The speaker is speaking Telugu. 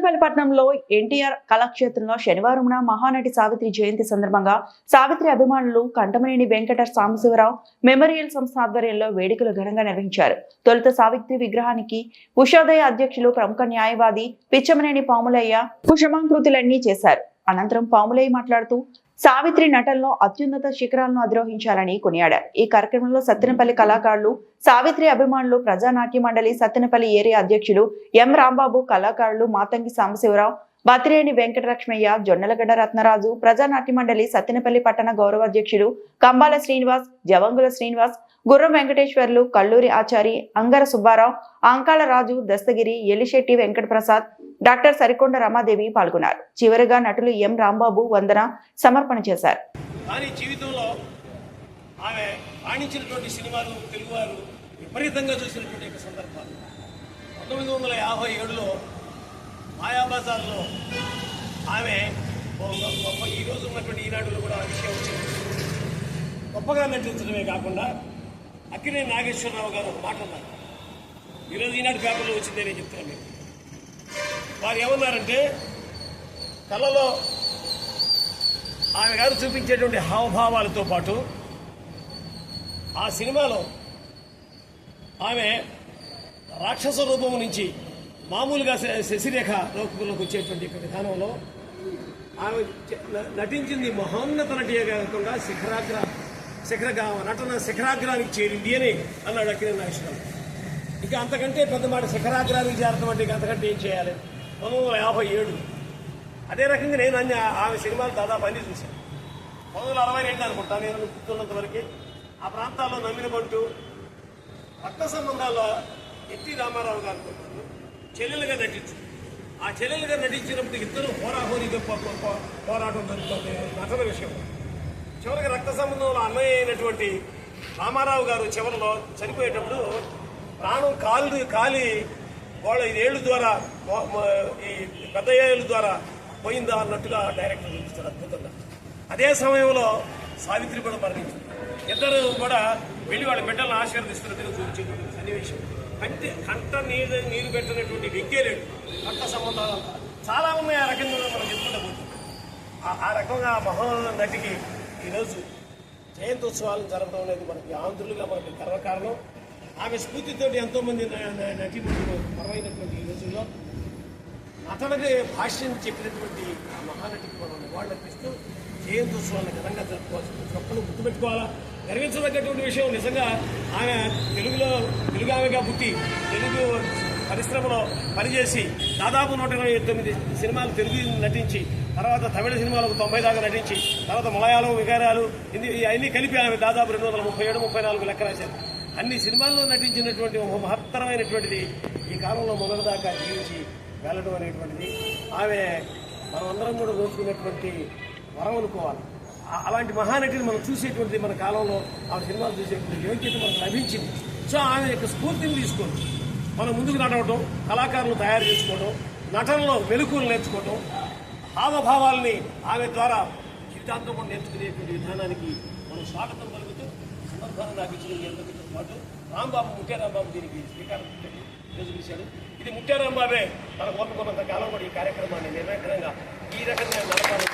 ఇబ్రహీంపట్నంలో ఎన్టీఆర్ కళాక్షేత్రంలో శనివారం మహానటి సావిత్రి జయంతి సందర్భంగా సావిత్రి అభిమానులు కంటమనేని వెంకట సాంబశివరావు మెమోరియల్ సంస్థ ఆధ్వర్యంలో వేడుకలు ఘనంగా నిర్వహించారు. తొలుత సావిత్రి విగ్రహానికి ఉషోదయ అధ్యక్షులు ప్రముఖ న్యాయవాది పిచ్చమనేని పాములయ్య కుషమాంకృతులన్నీ చేశారు. అనంతరం పాములయ్య మాట్లాడుతూ సావిత్రి నటనలో అత్యున్నత శిఖరాలను అధిరోహించాలని కొనియాడారు. ఈ కార్యక్రమంలో సత్తెనపల్లి కళాకారులు సావిత్రి అభిమానులు ప్రజానాట్య మండలి సత్తెనపల్లి ఏరియా అధ్యక్షులు ఎం. రాంబాబు కళాకారులు మాతంగి సాంబశివరావు బతిరేని వెంకటలక్ష్మయ్య జొన్నలగడ్డ రత్నరాజు ప్రజానాట్య మండలి సత్తెనపల్లి పట్టణ గౌరవ అధ్యక్షులు కంబాల శ్రీనివాస్ జవంగుల శ్రీనివాస్ గుర్రం వెంకటేశ్వర్లు కల్లూరి ఆచారి అంగర సుబ్బారావు అంకాల రాజు దస్తగిరి ఎలిశెట్టి వెంకటప్రసాద్ డాక్టర్ సరికొండ రమాదేవి పాల్గొన్నారు. చివరిగా నటులు ఎం రాంబాబు వందన సమర్పణ చేశారు. కానీ జీవితంలో ఆమె రాణించినటువంటి సినిమాలు తెలుగువారు విపరీతంగా చూసినటువంటి సందర్భాలు. పంతొమ్మిది వందల యాభై ఏడులో మాయాబజార్లో ఆమె గొప్ప ఈ రోజు ఉన్నటువంటి ఈనాడులో కూడా ఆ విషయం వచ్చింది. గొప్పగా నటించడమే కాకుండా అక్కినే నాగేశ్వరరావు గారు ఒక మాట అన్నారు. ఈరోజు ఈనాడు పేపర్లో వచ్చిందే నేను చెప్తున్నాను మీకు. వారు ఏమన్నారంటే కళ్ళలో ఆమె గారు చూపించేటువంటి హావభావాలతో పాటు ఆ సినిమాలో ఆమె రాక్షస రూపం నుంచి మామూలుగా శ- శశిరేఖ లోకంలోకి వచ్చేటువంటి విధానంలో ఆమె నటించింది మహోన్నత నటియే కాకుండా శిఖరాగ్ర శిఖరగా నటన శిఖరాగ్రానికి చేరింది అని అన్నాడు అక్కిన నాగేశ్వరరావు. ఇక అంతకంటే పెద్ద మాట శిఖరాగ్రానికి చేరటం అంటే ఇక అంతకంటే ఏం చేయాలి? పంతొమ్మిది వందల యాభై ఏడు. అదే రకంగా నేను అన్ని ఆమె సినిమాలు దాదాపు అన్ని చూశాను. పంతొమ్మిది వందల అరవై రెండు అనుకుంటా నేను గుర్తున్నంత వరకు. ఆ ప్రాంతాల్లో నమ్మిన బంటు రక్త సంబంధాల్లో ఎన్టీ రామారావు గారు చెల్లెలుగా నటించు ఆ చెల్లెలుగా నటించినప్పుడు ఇద్దరు హోరాహోరీగా పో- పో- పోరాటం జరుగుతుంది. నటన విషయం. చివరికి రక్త సంబంధంలో అన్నయ్య అయినటువంటి రామారావు గారు చివరిలో చనిపోయేటప్పుడు ప్రాణం కాలు కాలి వాళ్ళ ఏళ్ళ ద్వారా ఈ పెద్ద ఏళ్ళ ద్వారా పోయిందా అన్నట్టుగా డైరెక్టర్ చూపిస్తారు అద్భుతంగా. అదే సమయంలో సావిత్రి కూడా మరణించింది. ఇద్దరు కూడా వెళ్ళి వాళ్ళ బిడ్డలను ఆశీర్వదిస్తున్నట్టుగా చూపించేటువంటి సన్నివేశం. కంటి కంట నీరు నీరు పెట్టినటువంటి వ్యక్తే లేడు. కంట సంబంధాలు చాలా ఉన్నాయి ఆ రకంగా మనం చెప్పుకుంటే పోతుంది. ఆ- రకంగా మహా నటికి ఈరోజు జయంతోత్సవాలు జరపడం అనేది మనకి ఆంధ్రులుగా మనకి గర్వకారణం. ఆమె స్ఫూర్తితోటి ఎంతోమంది న- న- నటీనటులు మరవైనటువంటి ఈ రోజుల్లో నటనగా భాష్యం చెప్పినటువంటి ఆ మహానటికి మనం నివాళులర్పిస్తూ అర్పిస్తూ జయంతోత్సవాలను ఘనంగా జరుపుకోవాల్సింది గొప్పలు గుర్తుపెట్టుకోవాలా? గర్వించదగ్గటువంటి విషయం నిజంగా ఆమె తెలుగులో తెలుగు ఆమెగా పుట్టి తెలుగు పరిశ్రమలో పనిచేసి దాదాపు నూట ఇరవై తొమ్మిది సినిమాలు తెలుగు నటించి తర్వాత తమిళ సినిమాలకు తొంభై దాకా నటించి తర్వాత మలయాళం వికారాలు హిందీ అన్ని కలిపి ఆమె దాదాపు రెండు వందల ముప్పై ఏడు ముప్పై నాలుగు లెక్క రాశారు. అన్ని సినిమాల్లో నటించినటువంటి ఒక మహత్తరమైనటువంటిది ఈ కాలంలో మొదటిదాకా జీవించి వెళ్ళడం అనేటువంటిది. ఆమె మనమందరం కూడా దోచుకున్నటువంటి వరం అనుకోవాలి. అలాంటి మహానటిని మనం చూసేటువంటిది మన కాలంలో ఆ సినిమాలు చూసేటువంటి యోగ్యత మనకు లభించింది. సో ఆమె యొక్క స్ఫూర్తిని తీసుకోండి మనం ముందుకు నడవటం కళాకారులు తయారు చేసుకోవడం నటనలో మెలకువలు నేర్చుకోవడం హావభావాల్ని ఆమె ద్వారా జీవితాంతం కూడా నేర్చుకునేటువంటి విధానానికి మనం స్వాగతం పలుకుతూ సందర్భాన్ని నాకు ఇచ్చిన మీ పాటు రాంబాబు ముఖ్యరాంబాబు దీనికి శ్రీకారం చుట్టాడు, ఈరోజు పిలిచాడు ఇది ముఖ్య రాంబాబే తన కోరుకున్నంత కాలం కూడా ఈ కార్యక్రమాన్ని నిర్వహణంగా ఈ రకంగా నడపాలి